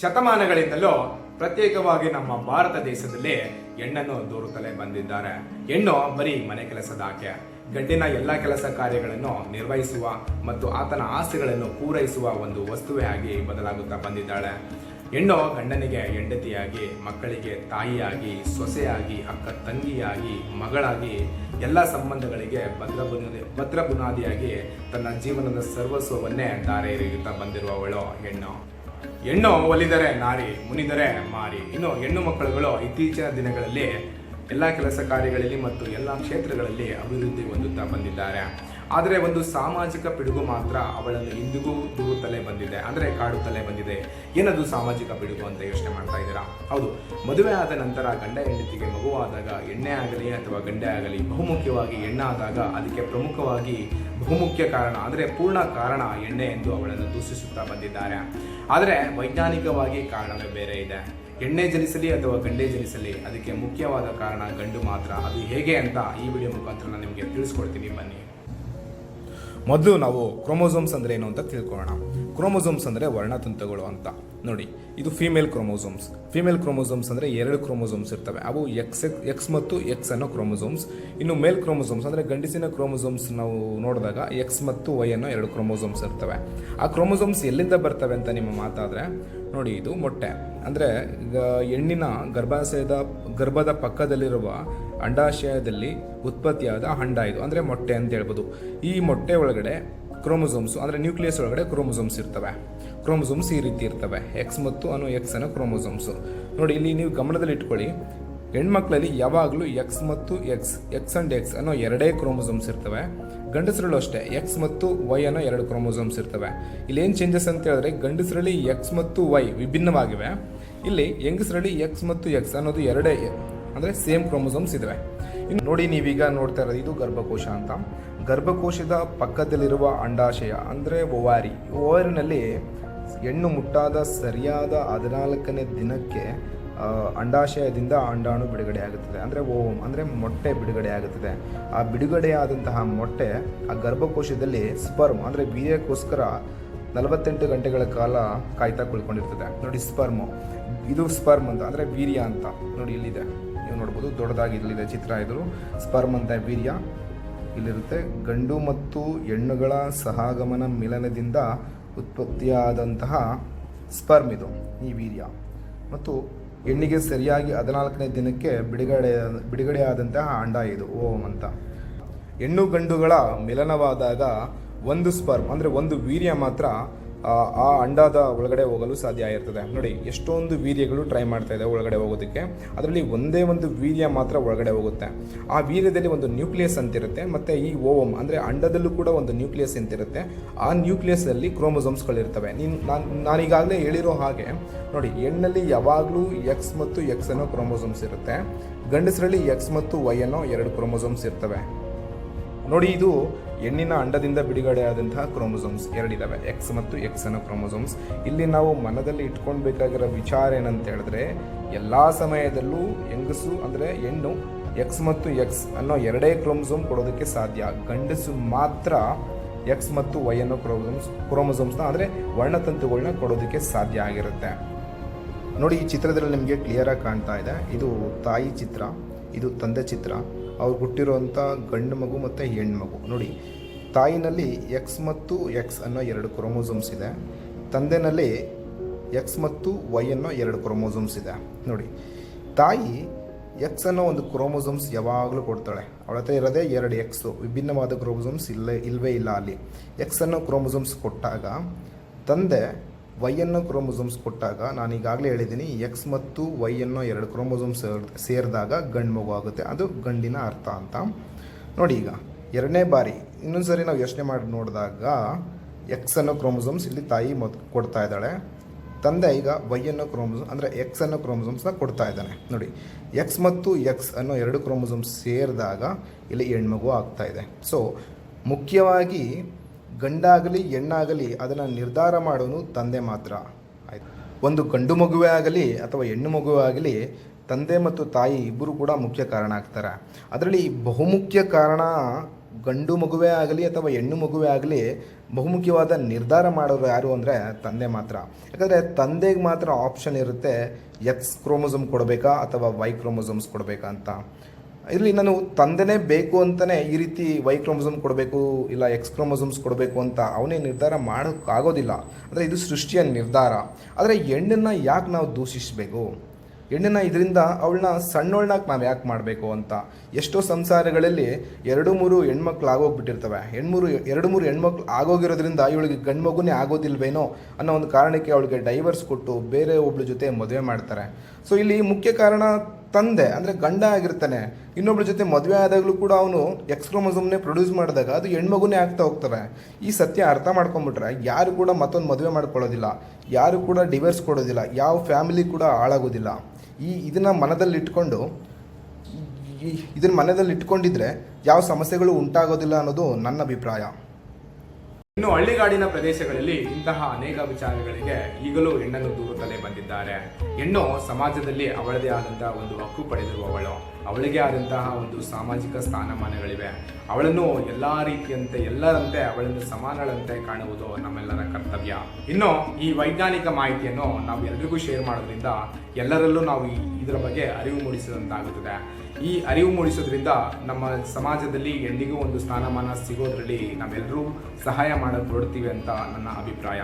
ಶತಮಾನಗಳಿಂದಲೂ ಪ್ರತ್ಯೇಕವಾಗಿ ನಮ್ಮ ಭಾರತ ದೇಶದಲ್ಲಿ ಹೆಣ್ಣನ್ನು ದೂರುತ್ತಲೇ ಬಂದಿದ್ದಾರೆ. ಹೆಣ್ಣು ಬರೀ ಮನೆ ಕೆಲಸದ ಆಕೆ. ಗಂಡಿನ ಎಲ್ಲ ಕೆಲಸ ಕಾರ್ಯಗಳನ್ನು ನಿರ್ವಹಿಸುವ ಮತ್ತು ಆತನ ಆಸೆಗಳನ್ನು ಪೂರೈಸುವ ಒಂದು ವಸ್ತುವೇ ಆಗಿ ಬದಲಾಗುತ್ತಾ ಬಂದಿದ್ದಾಳೆ. ಹೆಣ್ಣು ಗಂಡನಿಗೆ ಹೆಂಡತಿಯಾಗಿ, ಮಕ್ಕಳಿಗೆ ತಾಯಿಯಾಗಿ, ಸೊಸೆಯಾಗಿ, ಅಕ್ಕ ತಂಗಿಯಾಗಿ, ಮಗಳಾಗಿ ಎಲ್ಲ ಸಂಬಂಧಗಳಿಗೆ ಭದ್ರ ಬುನಾದಿ, ಭದ್ರ ಬುನಾದಿಯಾಗಿ ತನ್ನ ಜೀವನದ ಸರ್ವಸ್ವವನ್ನೇ ದಾರೆ ಬಂದಿರುವವಳು ಹೆಣ್ಣು. ಹೆಣ್ಣು ಒಲಿದರೆ ನಾರಿ, ಮುನಿದರೆ ಮಾರಿ. ಇನ್ನು ಹೆಣ್ಣು ಮಕ್ಕಳುಗಳು ಇತ್ತೀಚಿನ ದಿನಗಳಲ್ಲಿ ಎಲ್ಲ ಕೆಲಸ ಕಾರ್ಯಗಳಲ್ಲಿ ಮತ್ತು ಎಲ್ಲ ಕ್ಷೇತ್ರಗಳಲ್ಲಿ ಅಭಿವೃದ್ಧಿ ಹೊಂದುತ್ತಾ ಬಂದಿದ್ದಾರೆ. ಆದರೆ ಒಂದು ಸಾಮಾಜಿಕ ಪಿಡುಗು ಮಾತ್ರ ಅವಳನ್ನು ಇಂದಿಗೂ ದೂರುತ್ತಲೇ ಬಂದಿದೆ. ಅಂದರೆ ಕಾಡುತ್ತಲೇ ಬಂದಿದೆ. ಏನದು ಸಾಮಾಜಿಕ ಪಿಡುಗು ಅಂತ ಯೋಚನೆ ಮಾಡ್ತಾ ಇದ್ದೀರಾ? ಹೌದು, ಮದುವೆ ಆದ ನಂತರ ಗಂಡ ಹೆಂಡತಿಗೆ ಮಗುವಾದಾಗ ಎಣ್ಣೆ ಆಗಲಿ ಅಥವಾ ಗಂಡೆ ಆಗಲಿ, ಬಹುಮುಖ್ಯವಾಗಿ ಎಣ್ಣೆ ಆದಾಗ ಅದಕ್ಕೆ ಪ್ರಮುಖವಾಗಿ ಬಹುಮುಖ್ಯ ಕಾರಣ, ಅಂದರೆ ಪೂರ್ಣ ಕಾರಣ ಎಣ್ಣೆ ಎಂದು ಅವಳನ್ನು ದೂಷಿಸುತ್ತಾ ಬಂದಿದ್ದಾರೆ. ಆದರೆ ವೈಜ್ಞಾನಿಕವಾಗಿ ಕಾರಣವೇ ಬೇರೆ ಇದೆ. ಎಣ್ಣೆ ಜನಿಸಲಿ ಅಥವಾ ಗಂಡೆ ಜನಿಸಲಿ, ಅದಕ್ಕೆ ಮುಖ್ಯವಾದ ಕಾರಣ ಗಂಡು ಮಾತ್ರ. ಅದು ಹೇಗೆ ಅಂತ ಈ ವಿಡಿಯೋ ಮುಖಾಂತರ ನಾನು ನಿಮಗೆ ತಿಳಿಸ್ಕೊಡ್ತೀನಿ. ಬನ್ನಿ. ಮೊದಲು ನಾವು ಕ್ರೋಮೋಸೋಮ್ಸ್ ಅಂದರೆ ಏನು ಅಂತ ತಿಳ್ಕೊಳ್ಳೋಣ. ಕ್ರೋಮೋಸೋಮ್ಸ್ ಅಂದರೆ ವರ್ಣತಂತುಗಳು ಅಂತ. ನೋಡಿ, ಇದು ಫೀಮೇಲ್ ಕ್ರೋಮೋಸೋಮ್ಸ್. ಫೀಮೇಲ್ ಕ್ರೋಮೋಸೋಮ್ಸ್ ಅಂದರೆ ಎರಡು ಕ್ರೋಮೋಸೋಮ್ಸ್ ಇರ್ತವೆ. ಅವು ಎಕ್ಸ್ ಎಕ್ಸ್ ಮತ್ತು ಎಕ್ಸ್ ಅನ್ನೋ ಕ್ರೋಮೋಸೋಮ್ಸ್. ಇನ್ನು ಮೇಲ್ ಕ್ರೋಮೋಸೋಮ್ಸ್ ಅಂದರೆ ಗಂಡಸಿನ ಕ್ರೋಮೋಸೋಮ್ಸ್ ನಾವು ನೋಡಿದಾಗ ಎಕ್ಸ್ ಮತ್ತು ವೈ ಅನ್ನೋ ಎರಡು ಕ್ರೋಮೋಸೋಮ್ಸ್ ಇರ್ತವೆ. ಆ ಕ್ರೋಮೋಸೋಮ್ಸ್ ಎಲ್ಲಿಂದ ಬರ್ತವೆ ಅಂತ ನಿಮ್ಮ ಮಾತಾದರೆ ನೋಡಿ, ಇದು ಮೊಟ್ಟೆ. ಅಂದರೆ ಈಗ ಹೆಣ್ಣಿನ ಗರ್ಭಾಶಯದ, ಗರ್ಭದ ಪಕ್ಕದಲ್ಲಿರುವ ಅಂಡಾಶಯದಲ್ಲಿ ಉತ್ಪತ್ತಿಯಾದ ಹಂಡ ಇದು. ಅಂದರೆ ಮೊಟ್ಟೆ ಅಂತ ಹೇಳ್ಬೋದು. ಈ ಮೊಟ್ಟೆ ಒಳಗಡೆ ಕ್ರೋಮೊಸೋಮ್ಸ್, ಅಂದರೆ ನ್ಯೂಕ್ಲಿಯಸ್ ಒಳಗಡೆ ಕ್ರೋಮೊಸೋಮ್ಸ್ ಇರ್ತವೆ. ಕ್ರೋಮೊಸೋಮ್ಸ್ ಈ ರೀತಿ ಇರ್ತವೆ. ಎಕ್ಸ್ ಮತ್ತು ಅನು ಎಕ್ಸ್ ಅನ್ನೋ ಕ್ರೋಮೊಸೋಮ್ಸು. ನೋಡಿ, ಇಲ್ಲಿ ನೀವು ಗಮನದಲ್ಲಿ ಇಟ್ಕೊಳ್ಳಿ ಹೆಣ್ಮಕ್ಳಲ್ಲಿ ಯಾವಾಗಲೂ ಎಕ್ಸ್ ಮತ್ತು ಎಕ್ಸ್ ಎಕ್ಸ್ ಅಂಡ್ ಎಕ್ಸ್ ಅನ್ನೋ ಎರಡೇ ಕ್ರೋಮೋಸೋಮ್ಸ್ ಇರ್ತವೆ. ಗಂಡಸರಲ್ಲೂ ಅಷ್ಟೇ ಎಕ್ಸ್ ಮತ್ತು ವೈ ಅನ್ನೋ ಎರಡು ಕ್ರೋಮೋಸೋಮ್ಸ್ ಇರ್ತವೆ. ಇಲ್ಲಿ ಏನು ಚೇಂಜಸ್ ಅಂತ ಹೇಳಿದ್ರೆ ಗಂಡಸರಲ್ಲಿ ಎಕ್ಸ್ ಮತ್ತು ವೈ ವಿಭಿನ್ನವಾಗಿವೆ. ಇಲ್ಲಿ ಹೆಂಗಸರಲ್ಲಿ ಎಕ್ಸ್ ಮತ್ತು ಎಕ್ಸ್ ಅನ್ನೋದು ಎರಡೇ, ಅಂದರೆ ಸೇಮ್ ಕ್ರೋಮೋಸೋಮ್ಸ್ ಇದಾವೆ. ಇನ್ನು ನೋಡಿ ನೀವೀಗ ನೋಡ್ತಾ ಇರೋದು ಇದು ಗರ್ಭಕೋಶ ಅಂತ. ಗರ್ಭಕೋಶದ ಪಕ್ಕದಲ್ಲಿರುವ ಅಂಡಾಶಯ, ಅಂದರೆ ಓವಾರಿ ಓವಾರಿನಲ್ಲಿ ಹೆಣ್ಣು ಮುಟ್ಟಾದ ಸರಿಯಾದ ಹದಿನಾಲ್ಕನೇ ದಿನಕ್ಕೆ ಅಂಡಾಶಯದಿಂದ ಅಂಡಾಣು ಬಿಡುಗಡೆ ಆಗುತ್ತದೆ. ಅಂದರೆ ಓಮ್ ಅಂದರೆ ಮೊಟ್ಟೆ ಬಿಡುಗಡೆ ಆಗುತ್ತದೆ. ಆ ಬಿಡುಗಡೆಯಾದಂತಹ ಮೊಟ್ಟೆ ಆ ಗರ್ಭಕೋಶದಲ್ಲಿ ಸ್ಪರ್ಮ್, ಅಂದರೆ ವೀರ್ಯಕ್ಕೋಸ್ಕರ ನಲವತ್ತೆಂಟು ಗಂಟೆಗಳ ಕಾಲ ಕಾಯ್ತಾ ಕುಳ್ಕೊಂಡಿರ್ತದೆ. ನೋಡಿ ಸ್ಪರ್ಮು. ಇದು ಸ್ಪರ್ಮ್ ಅಂತ, ಅಂದರೆ ವೀರ್ಯ ಅಂತ. ನೋಡಿ ಇಲ್ಲಿದೆ. ನೀವು ನೋಡ್ಬೋದು, ದೊಡ್ಡದಾಗಿ ಇಲ್ಲಿದೆ ಚಿತ್ರ ಇದ್ರು ಸ್ಪರ್ಮ್ ಅಂತ ವೀರ್ಯ. ಇಲ್ಲಿರುತ್ತೆ. ಗಂಡು ಮತ್ತು ಹೆಣ್ಣುಗಳ ಸಹಗಮನ ಮಿಲನದಿಂದ ಉತ್ಪತ್ತಿಯಾದಂತಹ ಸ್ಪರ್ಮ್ ಇದು, ಈ ವೀರ್ಯ. ಮತ್ತು ಹೆಣ್ಣಿಗೆ ಸರಿಯಾಗಿ ಹದಿನಾಲ್ಕನೇ ದಿನಕ್ಕೆ ಬಿಡುಗಡೆ, ಬಿಡುಗಡೆಯಾದಂತಹ ಅಂಡ ಇದು. ಓಂ ಅಂತ. ಹೆಣ್ಣು ಗಂಡುಗಳ ಮಿಲನವಾದಾಗ ಒಂದು ಸ್ಪರ್ಮ್ ಅಂದರೆ ಒಂದು ವೀರ್ಯ ಮಾತ್ರ ಆ, ಅಂಡದ ಒಳಗಡೆ ಹೋಗಲು ಸಾಧ್ಯ ಆಗಿರ್ತದೆ. ನೋಡಿ ಎಷ್ಟೊಂದು ವೀರ್ಯಗಳು ಟ್ರೈ ಮಾಡ್ತಾ ಇದೆ ಒಳಗಡೆ ಹೋಗೋದಕ್ಕೆ. ಅದರಲ್ಲಿ ಒಂದೇ ಒಂದು ವೀರ್ಯ ಮಾತ್ರ ಒಳಗಡೆ ಹೋಗುತ್ತೆ. ಆ ವೀರ್ಯದಲ್ಲಿ ಒಂದು ನ್ಯೂಕ್ಲಿಯಸ್ ಅಂತಿರುತ್ತೆ ಮತ್ತು ಈ ಓವಮ್ ಅಂದರೆ ಅಂಡದಲ್ಲೂ ಕೂಡ ಒಂದು ನ್ಯೂಕ್ಲಿಯಸ್ ಅಂತಿರುತ್ತೆ. ಆ ನ್ಯೂಕ್ಲಿಯಸ್ನಲ್ಲಿ ಕ್ರೋಮೋಸೋಮ್ಸ್ಗಳಿರ್ತವೆ ನೀನು ನಾನು ನಾನೀಗಾಗಲೇ ಹೇಳಿರೋ ಹಾಗೆ ನೋಡಿ ಹೆಣ್ಣಲ್ಲಿ ಯಾವಾಗಲೂ ಎಕ್ಸ್ ಮತ್ತು ಎಕ್ಸ್ ಅನ್ನೋ ಕ್ರೋಮೋಸೋಮ್ಸ್ ಇರುತ್ತೆ. ಗಂಡಸರಲ್ಲಿ ಎಕ್ಸ್ ಮತ್ತು ವೈ ಅನ್ನೋ ಎರಡು ಕ್ರೋಮೋಸೋಮ್ಸ್ ಇರ್ತವೆ. ನೋಡಿ, ಇದು ಹೆಣ್ಣಿನ ಅಂಡದಿಂದ ಬಿಡುಗಡೆಯಾದಂತಹ ಕ್ರೋಮೋಸೋಮ್ಸ್. ಎರಡಿದ್ದಾವೆ ಎಕ್ಸ್ ಮತ್ತು ಎಕ್ಸ್ ಅನ್ನೋ ಕ್ರೋಮೋಸೋಮ್ಸ್. ಇಲ್ಲಿ ನಾವು ಮನದಲ್ಲಿ ಇಟ್ಕೊಳ್ಬೇಕಾಗಿರೋ ವಿಚಾರ ಏನಂತ ಹೇಳಿದ್ರೆ ಎಲ್ಲ ಸಮಯದಲ್ಲೂ ಹೆಂಗಸು ಅಂದರೆ ಹೆಣ್ಣು ಎಕ್ಸ್ ಮತ್ತು ಎಕ್ಸ್ ಅನ್ನೋ ಎರಡೇ ಕ್ರೋಮೋಸೋಮ್ ಕೊಡೋದಕ್ಕೆ ಸಾಧ್ಯ. ಗಂಡಸು ಮಾತ್ರ ಎಕ್ಸ್ ಮತ್ತು ವೈ ಅನ್ನೋ ಕ್ರೋಮೋಸೋಮ್ಸ್, ಕ್ರೋಮೋಸೋಮ್ಸ್ನ ಅಂದರೆ ವರ್ಣತಂತುಗಳನ್ನ ಕೊಡೋದಕ್ಕೆ ಸಾಧ್ಯ ಆಗಿರುತ್ತೆ. ನೋಡಿ, ಈ ಚಿತ್ರದಲ್ಲಿ ನಿಮಗೆ ಕ್ಲಿಯರಾಗಿ ಕಾಣ್ತಾ ಇದೆ. ಇದು ತಾಯಿ ಚಿತ್ರ, ಇದು ತಂದೆ ಚಿತ್ರ. ಅವ್ರು ಹುಟ್ಟಿರುವಂಥ ಗಂಡು ಮಗು ಮತ್ತು ಹೆಣ್ಣು ಮಗು. ನೋಡಿ, ತಾಯಿನಲ್ಲಿ ಎಕ್ಸ್ ಮತ್ತು ಎಕ್ಸ್ ಅನ್ನೋ ಎರಡು ಕ್ರೋಮೋಸೋಮ್ಸ್ ಇದೆ. ತಂದೆನಲ್ಲಿ ಎಕ್ಸ್ ಮತ್ತು ವೈ ಅನ್ನೋ ಎರಡು ಕ್ರೋಮೋಸೋಮ್ಸ್ ಇದೆ. ನೋಡಿ, ತಾಯಿ ಎಕ್ಸ್ ಅನ್ನೋ ಒಂದು ಕ್ರೋಮೋಸೋಮ್ಸ್ ಯಾವಾಗಲೂ ಕೊಡ್ತಾಳೆ. ಅವಳ ಹತ್ರ ಇರೋದೇ ಎರಡು ಎಕ್ಸು ವಿಭಿನ್ನವಾದ ಕ್ರೋಮೋಸೋಮ್ಸ್ ಇಲ್ಲೇ ಇಲ್ಲವೇ ಇಲ್ಲ ಅಲ್ಲಿ. ಎಕ್ಸ್ ಅನ್ನೋ ಕ್ರೋಮೋಸೋಮ್ಸ್ ಕೊಟ್ಟಾಗ ತಂದೆ ವೈ ಅನ್ನೋ ಕ್ರೋಮೋಸೋಮ್ಸ್ ಕೊಟ್ಟಾಗ ನಾನು ಈಗಾಗಲೇ ಹೇಳಿದ್ದೀನಿ ಎಕ್ಸ್ ಮತ್ತು ವೈ ಅನ್ನೋ ಎರಡು ಕ್ರೋಮೋಸೋಮ್ಸ್ ಸೇರಿದಾಗ ಗಂಡು ಮಗು ಆಗುತ್ತೆ. ಅದು ಗಂಡಿನ ಅರ್ಥ ಅಂತ. ನೋಡಿ ಈಗ, ಎರಡನೇ ಬಾರಿ, ಇನ್ನೊಂದು ಸರಿ ನಾವು ಯೋಚನೆ ಮಾಡಿ ನೋಡಿದಾಗ ಎಕ್ಸ್ ಅನ್ನೋ ಕ್ರೋಮೋಸೋಮ್ಸ್ ಇಲ್ಲಿ ತಾಯಿ ಮೊದ್ ಕೊಡ್ತಾ ಇದ್ದಾಳೆ. ತಂದೆ ಈಗ ವೈ ಅನ್ನೋ ಕ್ರೋಮೋಸೋಮ್ ಅಂದರೆ ಎಕ್ಸ್ ಅನ್ನೋ ಕ್ರೋಮೋಸೋಮ್ಸ್ನ ಕೊಡ್ತಾ ಇದ್ದಾನೆ. ನೋಡಿ ಎಕ್ಸ್ ಮತ್ತು ಎಕ್ಸ್ ಅನ್ನೋ ಎರಡು ಕ್ರೋಮೋಸೋಮ್ಸ್ ಸೇರಿದಾಗ ಇಲ್ಲಿ ಹೆಣ್ಮಗು ಆಗ್ತಾ ಇದೆ. ಸೊ ಮುಖ್ಯವಾಗಿ ಗಂಡಾಗಲಿ, ಹೆಣ್ಣಾಗಲಿ ಅದನ್ನು ನಿರ್ಧಾರ ಮಾಡೋನು ತಂದೆ ಮಾತ್ರ. ಆಯ್ತು. ಒಂದು ಗಂಡು ಮಗುವೇ ಆಗಲಿ ಅಥವಾ ಹೆಣ್ಣು ಮಗುವೇ ಆಗಲಿ ತಂದೆ ಮತ್ತು ತಾಯಿ ಇಬ್ಬರು ಕೂಡ ಮುಖ್ಯ ಕಾರಣ ಆಗ್ತಾರೆ. ಅದರಲ್ಲಿ ಬಹುಮುಖ್ಯ ಕಾರಣ ಗಂಡು ಮಗುವೇ ಆಗಲಿ ಅಥವಾ ಹೆಣ್ಣು ಮಗುವೇ ಆಗಲಿ ಬಹುಮುಖ್ಯವಾದ ನಿರ್ಧಾರ ಮಾಡೋರು ಯಾರು ಅಂದರೆ ತಂದೆ ಮಾತ್ರ. ಯಾಕಂದರೆ ತಂದೆಗೆ ಮಾತ್ರ ಆಪ್ಷನ್ ಇರುತ್ತೆ ಎಕ್ಸ್ ಕ್ರೋಮೋಸೋಮ್ ಕೊಡಬೇಕಾ ಅಥವಾ ವೈ ಕ್ರೋಮೋಸೋಮ್ಸ್ ಕೊಡಬೇಕಾ ಅಂತ. ಇಲ್ಲಿ ನಾನು ತಂದೆನೇ ಬೇಕು ಅಂತಲೇ ಈ ರೀತಿ ವೈ ಕ್ರೋಮೋಸಮ್ ಕೊಡಬೇಕು, ಇಲ್ಲ ಎಕ್ಸ್ ಕ್ರೋಮೋಸಮ್ಸ್ ಕೊಡಬೇಕು ಅಂತ ಅವನೇ ನಿರ್ಧಾರ ಮಾಡೋಕ್ಕಾಗೋದಿಲ್ಲ ಅಂದರೆ ಇದು ಸೃಷ್ಟಿಯ ನಿರ್ಧಾರ. ಆದರೆ ಹೆಣ್ಣನ್ನು ಯಾಕೆ ನಾವು ದೂಷಿಸಬೇಕು? ಹೆಣ್ಣನ್ನು ಇದರಿಂದ ಅವಳನ್ನ ಸಣ್ಣವಳನ್ನಾಗಿ ನಾವು ಯಾಕೆ ಮಾಡಬೇಕು ಅಂತ? ಎಷ್ಟೋ ಸಂಸಾರಗಳಲ್ಲಿ ಎರಡು ಮೂರು ಹೆಣ್ಮಕ್ಳು ಆಗೋಗ್ಬಿಟ್ಟಿರ್ತವೆ. ಹೆಣ್ಮೂರು ಎರಡು ಮೂರು ಹೆಣ್ಮಕ್ಳು ಆಗೋಗಿರೋದ್ರಿಂದ ಇವಳಿಗೆ ಗಂಡು ಮಗುನೇ ಆಗೋದಿಲ್ವೇನೋ ಅನ್ನೋ ಒಂದು ಕಾರಣಕ್ಕೆ ಅವಳಿಗೆ ಡೈವರ್ಸ್ ಕೊಟ್ಟು ಬೇರೆ ಒಬ್ಳ ಜೊತೆ ಮದುವೆ ಮಾಡ್ತಾರೆ. ಸೊ ಇಲ್ಲಿ ಮುಖ್ಯ ಕಾರಣ ತಂದೆ, ಅಂದರೆ ಗಂಡ ಆಗಿರ್ತಾನೆ ಇನ್ನೊಬ್ಬರ ಜೊತೆ ಮದುವೆ ಆದಾಗಲೂ ಕೂಡ ಅವನು ಎಕ್ಸ್ಕ್ರೋಮೊಸಮ್ನೇ ಪ್ರೊಡ್ಯೂಸ್ ಮಾಡಿದಾಗ ಅದು ಹೆಣ್ಮಗುನೇ ಆಗ್ತಾ ಹೋಗ್ತಾರೆ. ಈ ಸತ್ಯ ಅರ್ಥ ಮಾಡ್ಕೊಂಬಿಟ್ರೆ ಯಾರು ಕೂಡ ಮತ್ತೊಂದು ಮದುವೆ ಮಾಡ್ಕೊಳ್ಳೋದಿಲ್ಲ, ಯಾರು ಕೂಡ ಡಿವೋರ್ಸ್ ಕೊಡೋದಿಲ್ಲ, ಯಾವ ಫ್ಯಾಮಿಲಿ ಕೂಡ ಹಾಳಾಗೋದಿಲ್ಲ. ಈ ಇದನ್ನು ಮನದಲ್ಲಿ ಇಟ್ಕೊಂಡು ಇದನ್ನು ಮನದಲ್ಲಿ ಇಟ್ಕೊಂಡಿದ್ರೆ ಯಾವ ಸಮಸ್ಯೆಗಳು ಉಂಟಾಗೋದಿಲ್ಲ ಅನ್ನೋದು ನನ್ನ ಅಭಿಪ್ರಾಯ. ಇನ್ನು ಹಳ್ಳಿಗಾಡಿನ ಪ್ರದೇಶಗಳಲ್ಲಿ ಇಂತಹ ಅನೇಕ ವಿಚಾರಗಳಿಗೆ ಈಗಲೂ ಹೆಣ್ಣನ್ನು ದೂರುತ್ತಲೇ ಬಂದಿದ್ದಾರೆ. ಹೆಣ್ಣು ಸಮಾಜದಲ್ಲಿ ಅವಳದೇ ಆದಂತಹ ಒಂದು ಹಕ್ಕು ಪಡೆದಿರುವವಳು. ಅವಳಿಗೆ ಆದಂತಹ ಒಂದು ಸಾಮಾಜಿಕ ಸ್ಥಾನಮಾನಗಳಿವೆ. ಅವಳನ್ನು ಎಲ್ಲ ರೀತಿಯಂತೆ, ಎಲ್ಲರಂತೆ, ಅವಳನ್ನು ಸಮಾನಳಂತೆ ಕಾಣುವುದು ನಮ್ಮೆಲ್ಲರ ಕರ್ತವ್ಯ. ಇನ್ನು ಈ ವೈಜ್ಞಾನಿಕ ಮಾಹಿತಿಯನ್ನು ನಾವು ಎಲ್ರಿಗೂ ಶೇರ್ ಮಾಡೋದ್ರಿಂದ ಎಲ್ಲರಲ್ಲೂ ನಾವು ಇದರ ಬಗ್ಗೆ ಅರಿವು ಮೂಡಿಸಿದಂತಾಗುತ್ತದೆ. ಈ ಅರಿವು ಮೂಡಿಸೋದ್ರಿಂದ ನಮ್ಮ ಸಮಾಜದಲ್ಲಿ ಹೆಣ್ಣಿಗೂ ಒಂದು ಸ್ಥಾನಮಾನ ಸಿಗೋದ್ರಲ್ಲಿ ನಾವೆಲ್ಲರೂ ಸಹಾಯ ಮಾಡಕ್ಕೆ ಹೊರಡ್ತೀವಿ ಅಂತ ನನ್ನ ಅಭಿಪ್ರಾಯ.